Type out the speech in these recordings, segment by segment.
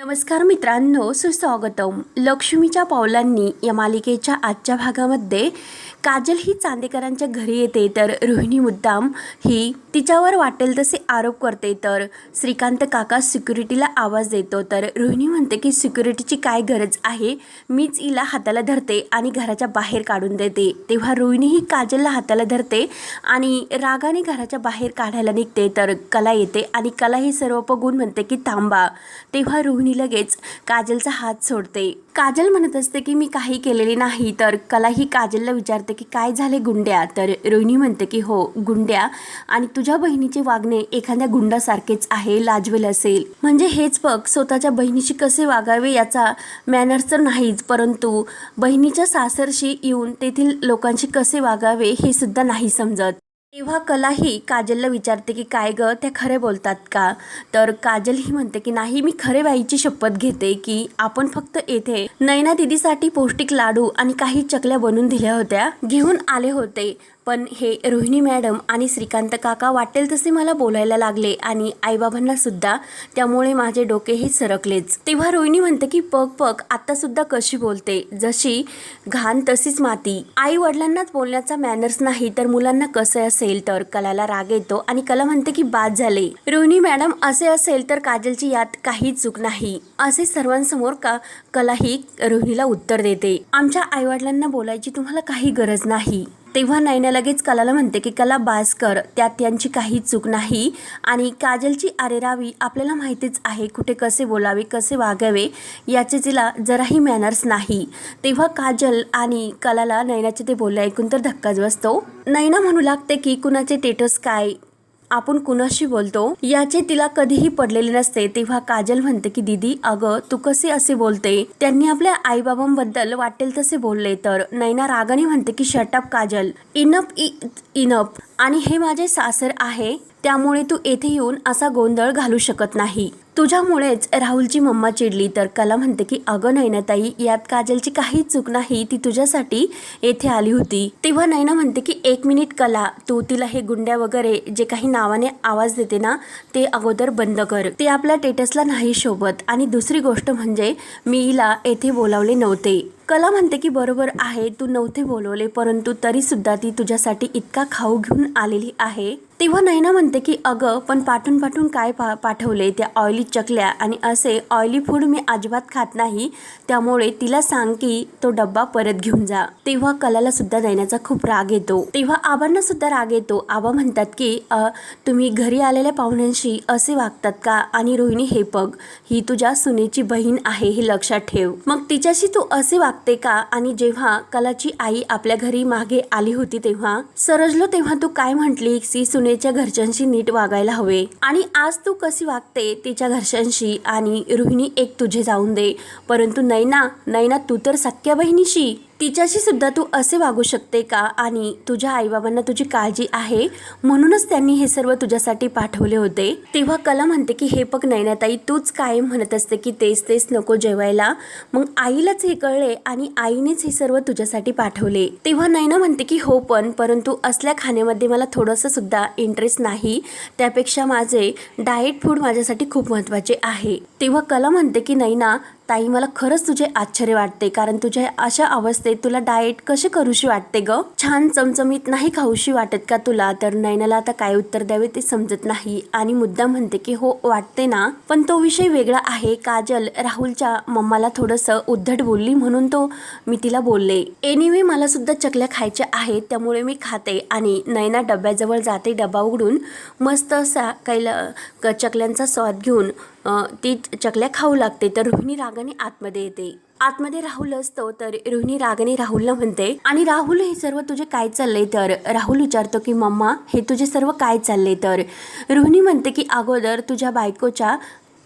नमस्कार मित्रांनो सुस्वागतम. लक्ष्मीच्या पावलांनी या मालिकेच्या आजच्या भागामध्ये काजल ही चांदेकरांच्या घरी येते तर रोहिणी मुद्दाम ही तिच्यावर वाटेल तसे आरोप करते तर श्रीकांत काका सिक्युरिटीला आवाज देतो तर रोहिणी म्हणते की सिक्युरिटीची काय गरज आहे? मीच हिला हाताला धरते आणि घराच्या बाहेर काढून देते. तेव्हा रोहिणी ही काजलला हाताला धरते आणि रागाने घराच्या बाहेर काढायला निघते तर कला येते आणि कला ही सर्व बघून म्हणते की थांबा. तेव्हा रोहिणी लगेच काजलचा हात सोडते. काजल म्हणत असते की मी काही केलेले नाही तर कला ही काजलला विचारते की काय झाले गुंड्या? तर रोहिणी म्हणते की हो गुंड्या आणि तुझ्या बहिणीचे वागणे एखाद्या गुंडासारखेच आहे लाजवेल असेल. म्हणजे हेच बघ स्वतःच्या बहिणीशी कसे वागावे याचा मॅनर्स तर नाहीच परंतु बहिणीच्या सासरशी येऊन तेथील लोकांशी कसे वागावे हे सुद्धा नाही समजत. तेव्हा कला ही काजलला विचारते की काय गं त्या खरे बोलतात का? तर काजल ही म्हणते की नाही मी खरे बाईची शपथ घेते की आपण फक्त येथे नैना दिदीसाठी पौष्टिक लाडू आणि काही चकल्या बनवून दिल्या होत्या घेऊन आले होते. पण हे रोहिणी मॅडम आणि श्रीकांत काका वाटेल तसे मला बोलायला लागले आणि आईबाबांना सुद्धा. त्यामुळे माझे डोकेही सरकलेच. तेव्हा रोहिणी म्हणते की पग पग आता सुद्धा कशी बोलते? जशी घाण तशीच माती. आई वडिलांनाच बोलण्याचा मॅनर्स नाही तर मुलांना कसं असेल तर कलाला राग येतो आणि कला म्हणते की बाद झाले. रोहिणी मॅडम असे असेल तर काजलची यात काही चूक नाही. असे सर्वांसमोर का कला ही रोहिणीला उत्तर देते. आमच्या आईवडिलांना बोलायची तुम्हाला काही गरज नाही. तेव्हा नैना लगेच कलाला म्हणते की कला बासकर त्यात त्यांची काही चूक नाही आणि काजलची आरेरावी आपल्याला माहितीच आहे कुठे कसे बोलावे कसे वागावे याचे तिला जराही मॅनर्स नाही. तेव्हा काजल आणि कलाला नैनाचे ते बोलले ऐकून तर धक्काच बसतो. नैना म्हणू लागते की कुणाचे टेटस काय आपण कुणाशी बोलतो याचे तिला कधीही पडलेले नसते. तेव्हा काजल म्हणते की दीदी अगं तू कसे असे बोलते? त्यांनी आपल्या आईबाबांबद्दल वाटेल तसे बोलले तर. नैना रागाने म्हणते की शटअप काजल. इनप इनप आणि हे माझे सासर आहे. त्यामुळे तू येथे येऊन असा गोंधळ घालू शकत नाही. तुझ्यामुळेच राहुलची मम्मा चिडली. तर कला म्हणते की अगं नैनाताई यात काजलची काही चूक नाही. ती तुझ्यासाठी येथे आली होती. तेव्हा नैना म्हणते की एक मिनिट कला तू तिला हे गुंड्या वगैरे जे काही नावाने आवाज देते ना ते अगोदर बंद कर. ते आपल्या टेटसला नाही शोभत. आणि दुसरी गोष्ट म्हणजे मी हिला येथे बोलावले नव्हते. कला म्हणते की बरोबर आहे तू नव्हते बोलवले परंतु तरीसुद्धा ती तुझ्यासाठी इतका खाऊ घेऊन आलेली आहे. तेव्हा नैना म्हणते की अगं पण पाठून पाठून काय पा पाठवले? त्या ऑइली चकल्या आणि असे ऑइली फूड मी अजिबात खात नाही. त्यामुळे तिला सांग की तो डब्बा परत घेऊन जा. तेव्हा कलाला सुद्धा नैनाचा खूप राग येतो. तेव्हा आबांना सुद्धा राग येतो. आबा म्हणतात की तुम्ही घरी आलेल्या पाहुण्यांशी असे वागतात का? आणि रोहिणी हे पग ही तुझ्या सुनेची बहीण आहे हे लक्षात ठेव. मग तिच्याशी तू असे वागते का? आणि जेव्हा कलाची आई आपल्या घरी मागे आली होती तेव्हा? सरजलो तेव्हा तू काय म्हटली सी सुने सुनेच्या घरच्यांशी नीट वागायला हवे. आणि आज तू कशी वागते तिच्या घरच्यांशी? आणि रोहिणी एक तुझे जाऊन दे. परंतु नैना नैना तू तर सख्या बहिणीशी. तिच्याशी सुद्धा तू असे वागू शकते का? आणि तुझ्या आईबाबांना तुझी काळजी आहे? म्हणूनच त्यांनी हे सर्व तुझ्यासाठी पाठवले होते. तेव्हा कला म्हणते की हे बघ नैनाताई तूच कायम म्हणत असते की तेच तेच नको जेवायला. मग आईलाच हे कळले आणि आईनेच हे सर्व तुझ्यासाठी पाठवले. तेव्हा नैना म्हणते की हो पण परंतु असल्या खाण्यामध्ये मला थोडंसं सुद्धा इंटरेस्ट नाही. त्यापेक्षा माझे डाएट फूड माझ्यासाठी खूप महत्त्वाचे आहे. तेव्हा कला म्हणते की नैना ताई मला खरंच तुझे आश्चर्य वाटते कारण तुझ्या अशा अवस्थेत तुला डाएट कसे करूशी वाटते ग? छान चमचमीत नाही खाऊशी वाटत का तुला? तर नैनाला आता काय उत्तर द्यावे ते समजत नाही. आणि मुद्दा म्हणते की हो वाटते ना. पण तो विषय वेगळा आहे. काजल राहुलच्या मम्माला थोडंसं उद्धट बोलली म्हणून तो मी तिला बोलले. एनिवे मला सुद्धा चकल्या खायच्या आहेत त्यामुळे मी खाते. आणि नैना डब्याजवळ जाते डबा उघडून मस्त असा कैला क- चकल्यांचा स्वाद घेऊन. ती चकल्या खाऊ लागते तर रोहिणी रागाने आतमध्ये येते. आतमध्ये राहुल असतो तर रोहिणी रागाने राहुलला म्हणते आणि राहुल हे सर्व तुझे काय चाललंय? तर राहुल विचारतो की मम्मा हे तुझे सर्व काय चालले तर रोहिणी म्हणते की अगोदर तुझ्या बायकोच्या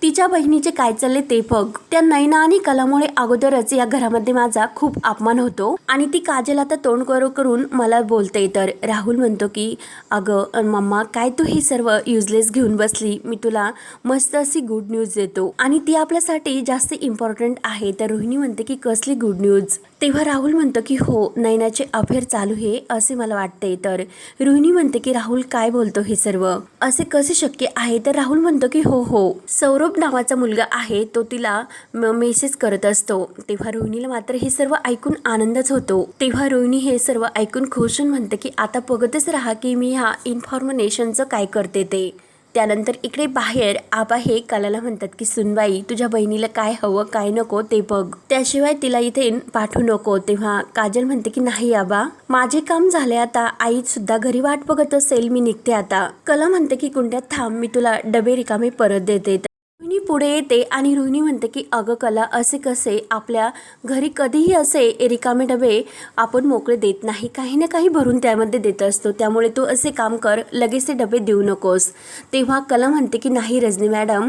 तिच्या बहिणीचे काय चालले ते बघ. त्या नैना आणि कलामुळे अगोदरच या घरामध्ये माझा खूप अपमान होतो. आणि ती काजल आता तोंड करू करून मला बोलते तर. राहुल म्हणतो की अगं मम्मा काय तू हे सर्व युजलेस घेऊन बसली? मी तुला मस्त अशी गुड न्यूज देतो. आणि ती आपल्यासाठी जास्त इम्पॉर्टंट आहे. तर रोहिणी म्हणते की कसली गुड न्यूज तेव्हा राहुल म्हणतो की हो नयनाचे अफेअर चालू आहे असे मला वाटते तर रोहिणी म्हणते की राहुल काय बोलतो हे सर्व? असे कसे शक्य आहे? तर राहुल म्हणतो की हो हो. सौरभ नावाचा मुलगा आहे तो तिला मेसेज करत असतो. तेव्हा रोहिणीला मात्र हे सर्व ऐकून आनंदच होतो. तेव्हा रोहिणी हे सर्व ऐकून खुश होऊन म्हणते की आता बघतच राहा की मी ह्या इन्फॉर्मेशनचं काय करते ते. त्यानंतर इकडे बाहेर आबा हे कलाला म्हणतात की सुनबाई तुझ्या बहिणीला काय हवं काय नको ते बघ. त्याशिवाय तिला इथे पाठवू नको. तेव्हा काजल म्हणते की नाही आबा माझे काम झाले आता. आई सुद्धा घरी वाट बघत असेल मी निघते आता. कला म्हणते की कुंड्यात थांब मी तुला डबे रिकामे परत देते. रोहिणी पुढे येते आणि रोहिणी म्हणते की अगं कला असे कसे आपल्या घरी कधीही असे रिकामे डबे आपण मोकळे देत नाही. काही ना काही भरून त्यामध्ये देत असतो. त्यामुळे तू असे काम कर लगेच ते डबे देऊ नकोस. तेव्हा कला म्हणते की नाही रजनी मॅडम.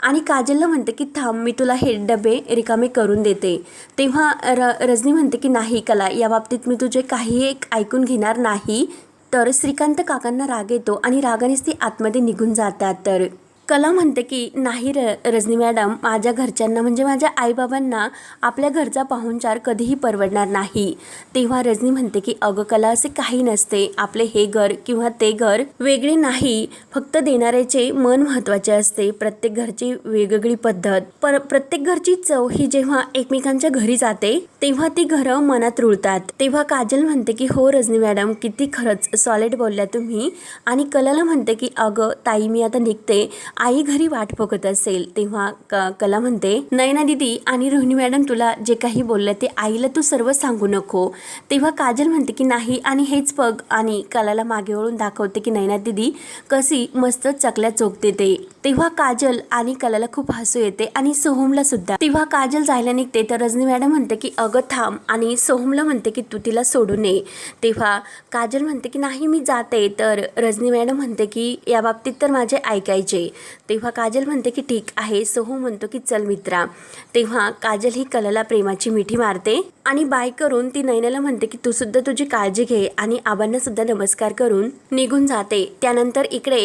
आणि काजलला म्हणते की थांब मी तुला हे डबे रिकामे करून देते. तेव्हा र रजनी म्हणते की नाही कला या बाबतीत मी तुझे काही एक ऐकून घेणार नाही. तर श्रीकांत काकांना राग येतो आणि रागानेच ती आतमध्ये निघून जातात. तर कला म्हणते की नाही र रजनी मॅडम माझ्या घरच्यांना म्हणजे माझ्या आईबाबांना आपल्या घरचा पाहुणचार कधीही परवडणार नाही. तेव्हा रजनी म्हणते की अगं कला असे काही नसते. आपले हे घर किंवा ते घर वेगळे नाही. फक्त देणाऱ्याचे मन महत्त्वाचे असते. प्रत्येक घरची वेगवेगळी पद्धत. पर प्रत्येक घरची चव ही जेव्हा एकमेकांच्या घरी जाते तेव्हा ती घरं मनात रुळतात. तेव्हा काजल म्हणते की हो रजनी मॅडम किती खरंच सॉलिड बोलल्या तुम्ही. आणि कलाला म्हणते की अगं ताई मी आता निघते. आई घरी वाट बघत असेल तेव्हा क कला म्हणते नयना दिदी आणि रोहिणी मॅडम तुला जे काही बोललं ते आईला तू सर्व सांगू नको. तेव्हा काजल म्हणते की नाही आणि हेच बघ. आणि कलाला मागे वळून दाखवते की नयना दिदी कशी मस्त चकल्या चोखते ते तेव्हा काजल आणि कलाला खूप हसू येते आणि सोहमला सुद्धा. तेव्हा काजल जायला निघते तर रजनी मॅडम म्हणते की अगं थांब. आणि सोहमला म्हणते की तू तिला सोडू नये तेव्हा काजल म्हणते की नाही मी जाते. तर रजनी मॅडम म्हणते की या बाबतीत तर माझे ऐकायचे. तेव्हा काजल म्हणते की ठीक आहे. सोहम म्हणतो की चल मित्रा. तेव्हा काजल ही कलाला प्रेमाची मिठी मारते. आणि बाय करून ती नयनाला म्हणते की तू सुद्धा तुझी काळजी घे आणि आबांना सुद्धा नमस्कार करून निघून जाते. त्यानंतर इकडे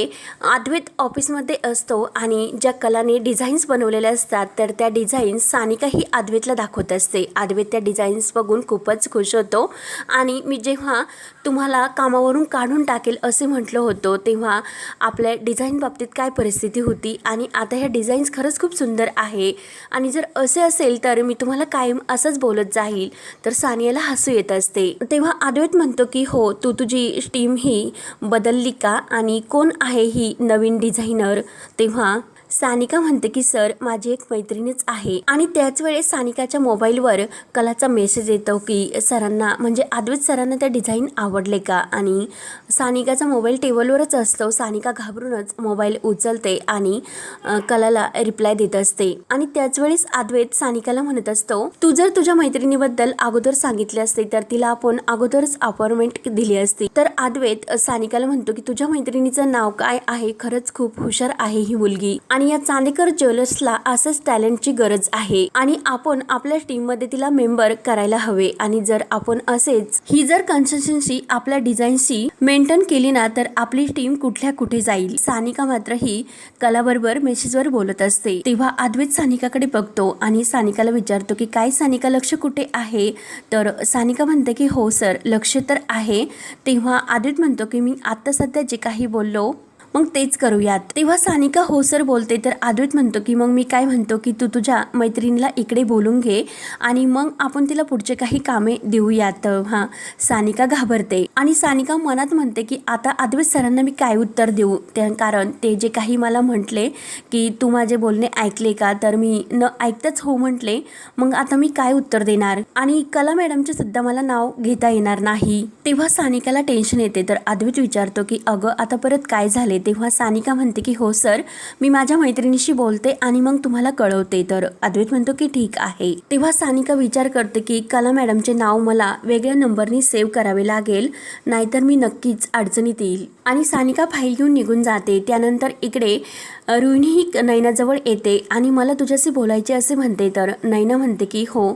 अद्वैत ऑफिसमध्ये असतो आणि ज्या कलाने डिझाईन्स बनवलेल्या असतात तर त्या डिझाईन्स सानिका ही अद्वैतला दाखवत असते. अद्वैत त्या डिझाईन्स बघून खूपच खुश होतो. आणि मी जेव्हा तुम्हाला कामावरून काढून टाकेल असे म्हटलं होतं तेव्हा आपल्या डिझाईन बाबतीत काय परिस्थिती होती? आणि आता ह्या डिझाईन्स खरंच खूप सुंदर आहे. आणि जर असे असेल तर मी तुम्हाला कायम असंच बोलत जाईल. तर सानियाला हसू येत असते. तेव्हा अद्वैत म्हणतो की हो तू तुझी टीम ही बदलली का? आणि कोण आहे ही नवीन डिझायनर तेव्हा सानिका म्हणते की सर माझी एक मैत्रिणीच आहे. आणि त्याच वेळेस सानिकाच्या मोबाईलवर कलाचा मेसेज येतो की सरांना म्हणजे आदवित सरांना त्या डिझाईन आवडले का? आणि सानिकाचा मोबाईल टेबलवरच असतो. सानिका घाबरूनच मोबाईल उचलते आणि कलाला रिप्लाय देत असते. आणि त्याच वेळेस अद्वैत सानिकाला म्हणत असतो तू जर तुझ्या मैत्रिणीबद्दल अगोदर सांगितले असते तर तिला आपण अगोदरच अपॉइंटमेंट दिली असती. तर अद्वैत सानिकाला म्हणतो की तुझ्या मैत्रिणीचं नाव काय आहे? खरंच खूप हुशार आहे ही मुलगी. आणि या चांदेकर ज्वेलर्सला असंच टॅलेंटची गरज आहे. आणि आपण आपल्या टीममध्ये तिला मेंबर करायला हवे. आणि जर आपण असेच ही जर कन्सिस्टन्सी आपल्या डिझाईनशी मेंटेन केली ना तर आपली टीम कुठल्या कुठे जाईल? सानिका मात्र ही कलाबरोबर मेसेजवर बोलत असते. तेव्हा अद्वैत सानिकाकडे बघतो आणि सानिकाला विचारतो की काय सानिका लक्ष कुठे आहे? तर सानिका म्हणते की हो सर लक्ष तर आहे. तेव्हा आदित म्हणतो की मी आत्ता सध्या जे काही बोललो मग तेच करूयात. तेव्हा सानिका हो सर बोलते तर आद्वित म्हणतो की मग मी काय म्हणतो की तू तुझ्या मैत्रिणीला इकडे बोलून घे आणि मग आपण तिला पुढचे काही कामे देऊयात. हां सानिका घाबरते. आणि सानिका मनात म्हणते की आता आद्वित सरांना मी काय उत्तर देऊ? त्या कारण ते जे काही मला म्हटले की तू माझे बोलणे ऐकले का तर मी न ऐकताच हो म्हटले. मग आता मी काय उत्तर देणार? आणि कला मॅडमचे सुद्धा मला नाव घेता येणार नाही. तेव्हा सानिकाला टेन्शन येते तर आद्वित विचारतो की अगं आता परत काय झाले? तेव्हा सानिका म्हणते की हो सर मी माझ्या मैत्रिणीशी बोलते आणि मग तुम्हाला कळवते. तर अद्वैत म्हणतो की ठीक आहे. तेव्हा सानिका विचार करते की कला मॅडमचे नाव मला वेगळ्या नंबरनी सेव्ह करावे लागेल नाहीतर मी नक्कीच अडचणीत येईल. आणि सानिका फाईल घेऊन निघून जाते. त्यानंतर इकडे अ, रोहिणी ही नैनाजवळ येते आणि मला तुझ्याशी बोलायचे असे म्हणते. तर नैना म्हणते की हो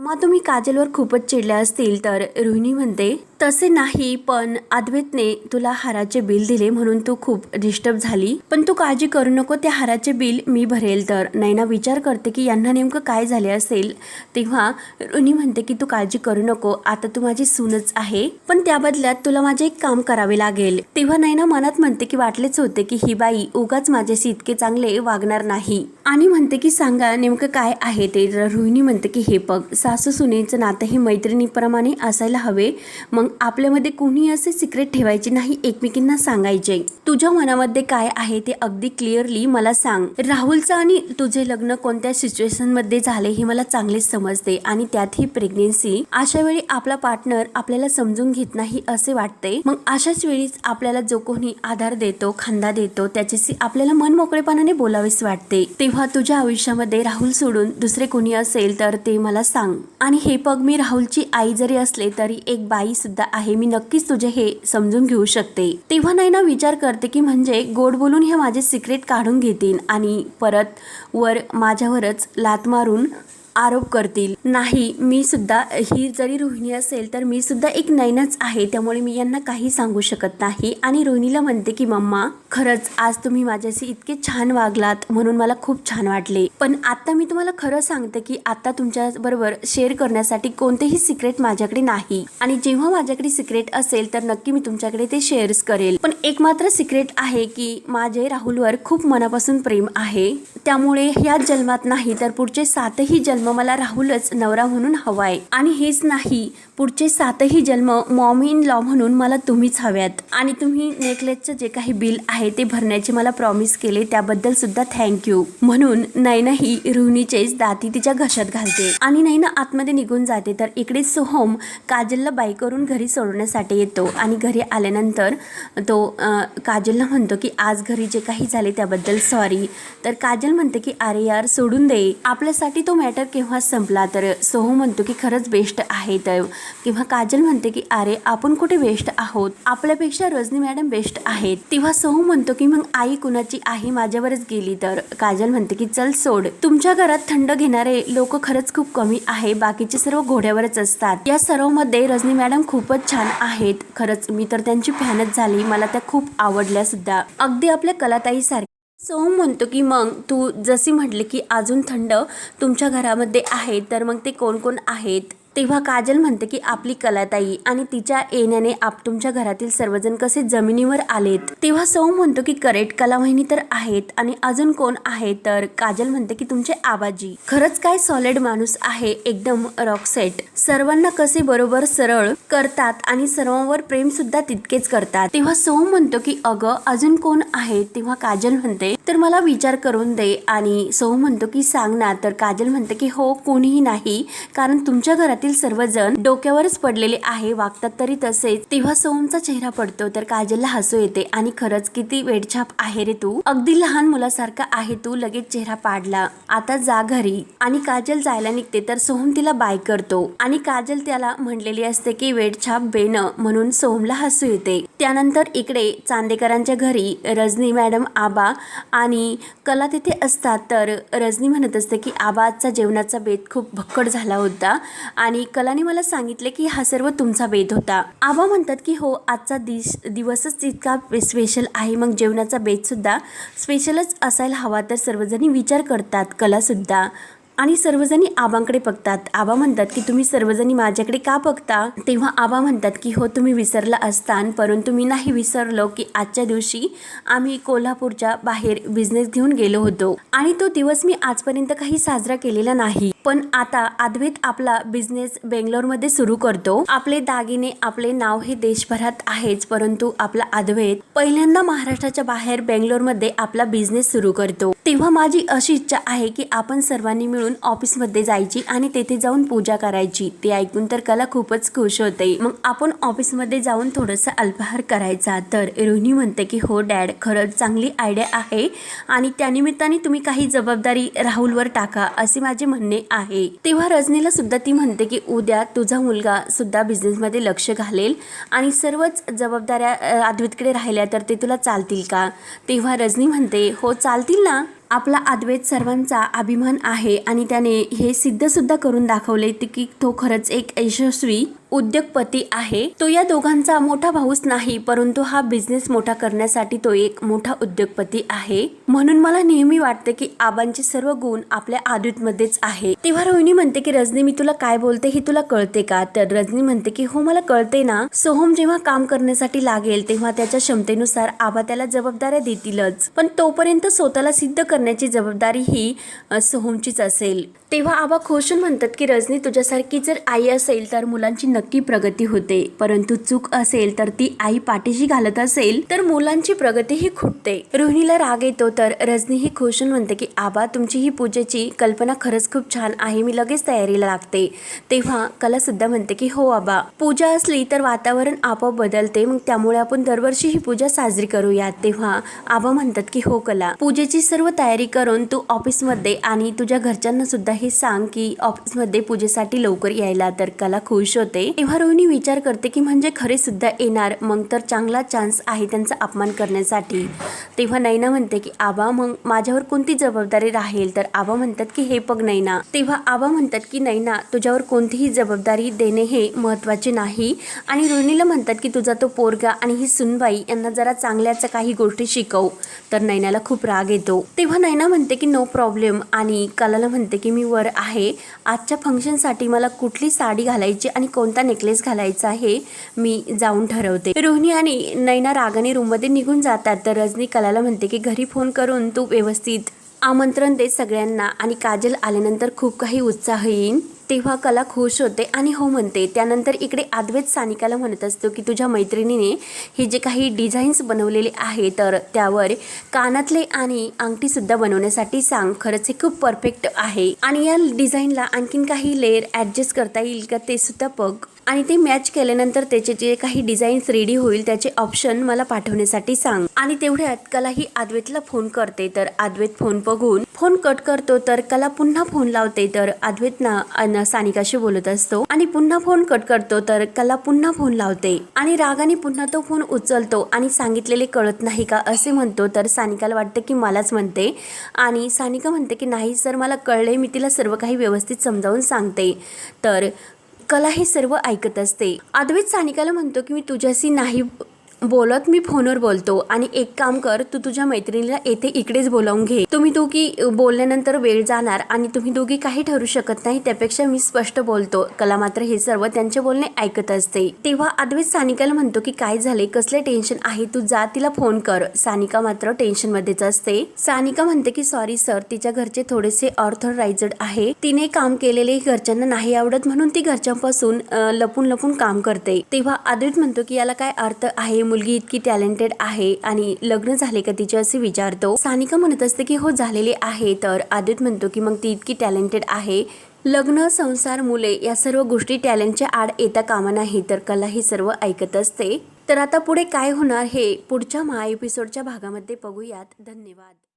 मग तुम्ही काजलवर खूपच चिडल्या असतील तर रोहिणी म्हणते तसे नाही पण अद्वैतने तुला हाराचे बिल दिले म्हणून तू खूप डिस्टर्ब झाली. पण तू काळजी करू नको त्या हाराचे बिल मी भरेल. तर नैना विचार करते की यांना नेमकं काय झाले असेल. तेव्हा रोहिणी म्हणते की तू काळजी करू नको आता तू माझी सूनच आहे. पण त्या बदल्यात तुला माझे एक काम करावे लागेल. तेव्हा नैना मनात म्हणते की वाटलेच होते की ही बाई उगाच माझ्याशी इतके चांगले वागणार नाही. आणि म्हणते की सांगा नेमकं काय आहे ते. रोहिणी म्हणते की हे बघ सासू सुनेचं नातं हे मैत्रिणीप्रमाणे असायला हवे. मग आपल्यामध्ये कोणी असे सिक्रेट ठेवायचे नाही एकमेकींना सांगायचे. तुझ्या मनामध्ये काय आहे ते अगदी क्लिअरली मला सांग. राहुलचं आणि तुझे लग्न कोणत्या सिच्युएशनमध्ये झाले हे मला चांगलेच समजते आणि त्यात ही प्रेग्नेन्सी अशा वेळी आपला पार्टनर आपल्याला समजून घेत नाही असे वाटते. मग अशाच वेळीच आपल्याला जो कोणी आधार देतो खांदा देतो त्याच्याशी आपल्याला मन मोकळेपणाने बोलावेच वाटते. तेव्हा तुझ्या आयुष्यामध्ये राहुल सोडून दुसरे कोणी असेल तर ते मला सांग. आणि हे बघ मी राहुलची आई जरी असले तरी एक बाई सुद्धा आहे. मी नक्कीच तुझे हे समजून घेऊ शकते. तेव्हा नैना विचार करते की म्हणजे गोड बोलून हे माझे सिक्रेट काढून घेतील आणि परत वर माझ्यावरच लात मारून आरोप करतील. नाही मी सुद्धा ही जरी रोहिणी असेल तर मी सुद्धा एक नैनाच आहे. त्यामुळे मी यांना काही सांगू शकत नाही. आणि रोहिणीला म्हणते की मम्मा खरंच आज तुम्ही माझ्याशी इतके छान वागलात म्हणून मला खूप छान वाटले. पण आता मी तुम्हाला खरं सांगते की आता तुमच्या बरोबर शेअर करण्यासाठी कोणतेही सिक्रेट माझ्याकडे नाही. आणि जेव्हा माझ्याकडे सिक्रेट असेल तर नक्की मी तुमच्याकडे ते शेअर्स करेल. पण एक मात्र सिक्रेट आहे की माझे राहुलवर खूप मनापासून प्रेम आहे. त्यामुळे ह्या जन्मात नाही तर पुढचे सातही जन्म मला राहुलच नवरा म्हणून हवाय. आणि हेच नाही पुढचे सातही जन्म मॉम इन लॉ म्हणून मला तुम्हीच हव्यात आणि तुम्ही नेकलेसचं जे काही बिल आहे ते भरण्याचे मला प्रॉमिस केले त्याबद्दल सुद्धा थँक्यू म्हणून नैना ही रोहिणीचेच दाती तिच्या घशात घालते. आणि नैना आतमध्ये निघून जाते तर इकडे सोहम काजलला बाईकवरून घरी सोडण्यासाठी येतो. आणि घरी आल्यानंतर तो काजलला म्हणतो की आज घरी जे काही झाले त्याबद्दल सॉरी तर काजल म्हणते की अरे यार सोडून दे. आपल्यासाठी तो मॅटर केव्हा संपला? तर सोहम म्हणतो की खरंच बेस्ट आहे तर. किंवा काजल म्हणते की अरे आपण कुठे बेस्ट आहोत? आपल्यापेक्षा रजनी मॅडम बेस्ट आहेत. तेव्हा सोहम म्हणतो की मग आई कुणाची आहे? माझ्यावरच गेली तर. काजल म्हणते की चल सोड. तुमच्या घरात थंड घेणारे लोक खरंच खूप कमी आहे. बाकीचे सर्व घोड्यावरच असतात. या सर्वमध्ये रजनी मॅडम खूपच छान आहेत. खरंच मी तर त्यांची फॅनच झाली. मला त्या खूप आवडल्या सुद्धा. अगदी आपल्या कलाताई सारख्या सोम म्हणतो की मग तू जशी म्हटले की अजून थंड तुमच्या घरामध्ये आहे तर मग ते कोण कोण आहेत? तेव्हा काजल म्हणते की आपली कलाताई आणि तिच्या येण्याने आप तुमच्या घरातील सर्वजण कसे जमिनीवर आलेत. तेव्हा सौ म्हणतो की करेक्ट कलावाहिनी तर आहेत आणि अजून कोण आहे? तर काजल म्हणते की तुमचे आबाजी. खरंच काय सॉलिड माणूस आहे एकदम रॉकसेट सर्वांना कसे बरोबर सरळ करतात आणि सर्वांवर प्रेम सुद्धा तितकेच करतात. तेव्हा सौ म्हणतो की अगं अजून कोण आहे? तेव्हा काजल म्हणते तर मला विचार करून दे. आणि सौ म्हणतो की सांग ना. तर काजल म्हणते की हो कोणीही नाही कारण तुमच्या घरातील सर्वजण डोक्यावरच पडलेले आहे वागतात तरी तसेच. तेव्हा सोहमचा चेहरा पडतो तर काजलला हसू येते आणि खरंच किती वेडछाप आहे रे तू. अगदी लहान मुलासारखा आहे तू लगेच चेहरा पाडला. आता जा घरी. आणि काजल जायला निघते तर सोहम तिला बाय करतो. आणि काजल त्याला म्हणलेली असते की वेडछाप बेन म्हणून सोहमला हसू येते. त्यानंतर इकडे चांदेकरांच्या घरी रजनी मॅडम आबा आणि कला तिथे असतात तर रजनी म्हणत असते की आबा आजचा जेवणाचा बेत खूप भक्कड झाला होता. आणि आणि कलाने मला सांगितले की हा सर्व तुमचा बेत होता. आबा म्हणतात की हो आजचा दिस दिवसच तितका स्पेशल आहे. मग जेवणाचा बेतसुद्धा स्पेशलच असायला हवा तर सर्वजणी विचार करतात कलासुद्धा आणि सर्वजणी आबांकडे बघतात. आबा म्हणतात की तुम्ही सर्वजणी माझ्याकडे का बघता? तेव्हा आबा म्हणतात की हो तुम्ही विसरला असतान परंतु मी नाही विसरलो की आजच्या दिवशी आम्ही कोल्हापूरच्या बाहेर बिझनेस घेऊन गेलो होतो. आणि तो दिवस मी आजपर्यंत काही साजरा केलेला नाही. पण आता अद्वैत आपला बिझनेस बेंगलोरमध्ये सुरू करतो. आपले दागिने आपले नाव हे देशभरात आहेच परंतु आपला अद्वैत पहिल्यांदा महाराष्ट्राच्या बाहेर बेंगलोरमध्ये आपला बिझनेस सुरू करतो. तेव्हा माझी अशी इच्छा आहे की आपण सर्वांनी मिळून ऑफिसमध्ये जायची आणि तेथे जाऊन पूजा करायची. ते ऐकून तर कला खूपच खुश होते. मग आपण ऑफिसमध्ये जाऊन थोडंसं अल्पाहार करायचा. तर रोहिणी म्हणते की हो डॅड खरंच चांगली आयडिया आहे आणि त्यानिमित्ताने तुम्ही काही जबाबदारी राहुलवर टाका असे माझे म्हणणे आहे. तेव्हा रजनीला सुद्धा ती म्हणते की उद्या तुझा मुलगा सुद्धा बिझनेसमध्ये लक्ष घालेल आणि सर्वच जबाबदाऱ्या अ, राहिल्या तर ते तुला चालतील का? तेव्हा रजनी म्हणते हो चालतील ना. आपला अद्वैत सर्वांचा अभिमान आहे आणि त्याने हे सिद्धसुद्धा करून दाखवले की तो खरंच एक यशस्वी उद्योगपती आहे. तो या दोघांचा मोठा भाऊच नाही परंतु हा बिझनेस मोठा करण्यासाठी तो एक मोठा उद्योगपती आहे. म्हणून मला नेहमी वाटते की आबांचे सर्व गुण आपल्या आदितमध्येच आहे. तेव्हा रोहिणी म्हणते की रजनी मी तुला काय बोलते हे तुला कळते का? तर रजनी म्हणते की हो मला कळते ना. सोहम जेव्हा काम करण्यासाठी लागेल तेव्हा त्याच्या क्षमतेनुसार आबा त्याला जबाबदाऱ्या देतीलच. पण तोपर्यंत स्वतःला सिद्ध करण्याची जबाबदारी ही सोहमचीच असेल. तेव्हा आबा खोशून म्हणतात की रजनी तुझ्यासारखी जर आई असेल तर मुलांची नक्की प्रगती होते. परंतु चूक असेल तर ती आई पाठीशी घालत असेल तर मुलांची प्रगती ही खुटते. रोहिणीला राग येतो तर रजनी ही खोशून म्हणते की आबा तुमची ही पूजेची कल्पना खरंच खूप छान आहे. मी लगेच तयारीला लागते. तेव्हा कला सुद्धा म्हणते की हो आबा. पूजा असली तर वातावरण आपोआप बदलते. मग त्यामुळे आपण दरवर्षी ही पूजा साजरी करूयात तेव्हा आबा म्हणतात की हो कला. पूजेची सर्व तयारी करून तू ऑफिसमध्ये आणि तुझ्या घरच्यांना सुद्धा हे सांग की ऑफिसमध्ये पूजेसाठी लवकर यायला तर कला खुश होते. तेव्हा रोहिणी विचार करते की म्हणजे खरे सुद्धा येणार मग तर चांगला चान्स आहे त्यांचा अपमान करण्यासाठी. तेव्हा नैना म्हणते की आबा मग माझ्यावर कोणती जबाबदारी राहील? तर आबा म्हणतात की हे बघ नैना. तेव्हा आबा म्हणतात की नैना तुझ्यावर कोणतीही जबाबदारी देणे हे महत्त्वाचे नाही. आणि रोहिणीला म्हणतात की तुझा तो पोरगा आणि ही सुनबाई यांना जरा चांगल्याच काही गोष्टी शिकव. तर नैनाला खूप राग येतो. तेव्हा नैना म्हणते की नो प्रॉब्लेम. आणि कलाला म्हणते की मी वर आहे. आजच्या फंक्शनसाठी मला कुठली साडी घालायची आणि कोणता नेकलेस घालायचा हे मी जाऊन ठरवते. रोहिणी आणि नैना रागाने रूममध्ये निघून जातात. तर रजनी कलाला म्हणते की घरी फोन करून तू व्यवस्थित आमंत्रण दे सगळ्यांना आणि काजल आल्यानंतर खूप काही उत्साह येईन. तेव्हा कला खुश होते आणि हो म्हणते. त्यानंतर इकडे आद्वेत सानिकाला म्हणत असतो की तुझ्या मैत्रिणीने हे जे काही डिझाईन्स बनवलेले आहे तर त्यावर कानातले आणि अंगठीसुद्धा बनवण्यासाठी सांग. खरंच हे खूप परफेक्ट आहे. आणि या डिझाईनला आणखीन काही लेअर ॲडजस्ट करता येईल का ते सुद्धा बघ. आणि ते मॅच केल्यानंतर त्याचे जे काही डिझाईन्स रेडी होईल त्याचे ऑप्शन मला पाठवण्यासाठी सांग. आणि तेवढ्यात कला ही आद्वेतला फोन करते. तर अद्वैत फोन बघून फोन कट करतो तर कला पुन्हा फोन लावते. तर अद्वैत ना सानिकाशी बोलत असतो. आणि पुन्हा फोन कट करतो तर कला पुन्हा फोन लावते. आणि रागाने पुन्हा तो फोन उचलतो. आणि सांगितलेले कळत नाही का असे म्हणतो. तर सानिकाला वाटतं की मलाच म्हणते. आणि सानिका म्हणते की नाही सर मला कळले मी तिला सर्व काही व्यवस्थित समजावून सांगते. तर कला हे सर्व ऐकत असते. अद्वैत सानिकाला म्हणतो की मी तुझ्याशी नाही बोलत मी फोनवर बोलतो. आणि एक काम कर तू तुझ्या मैत्रिणीला येथे इकडेच बोलावून घे. तुम्ही दोघी बोलल्यानंतर वेळ जाणार आणि तुम्ही दोघी काही ठरू शकत नाही त्यापेक्षा मी स्पष्ट बोलतो. कला मात्र हे सर्व त्यांचे बोलणे ऐकत असते. तेव्हा अद्वैत सानिकाला म्हणतो की काय झाले कसले टेन्शन आहे? तू जा तिला फोन कर. सानिका मात्र टेन्शन मध्येच असते. सानिका म्हणते की सॉरी सर तिच्या घरचे थोडेसे ऑर्थरायझड आहे. तिने काम केलेले घरच्यांना नाही आवडत म्हणून ती घरच्यांपासून लपून लपून काम करते. तेव्हा अद्वैत म्हणतो की याला काय अर्थ आहे मुलगी इतकी टॅलेंटेड आहे आणि लग्न झाले का तिचे असे विचारतो. सानिका म्हणत असते की हो झालेले आहे. तर आदित म्हणतो की मग ती इतकी टॅलेंटेड आहे. लग्न संसार मुले या सर्व गोष्टी टॅलेंटच्या आड येता कामा नाही. तर कला ही सर्व ऐकत असते. तर आता पुढे काय होणार हे पुढच्या महा एपिसोडच्या भागामध्ये बघूयात. धन्यवाद.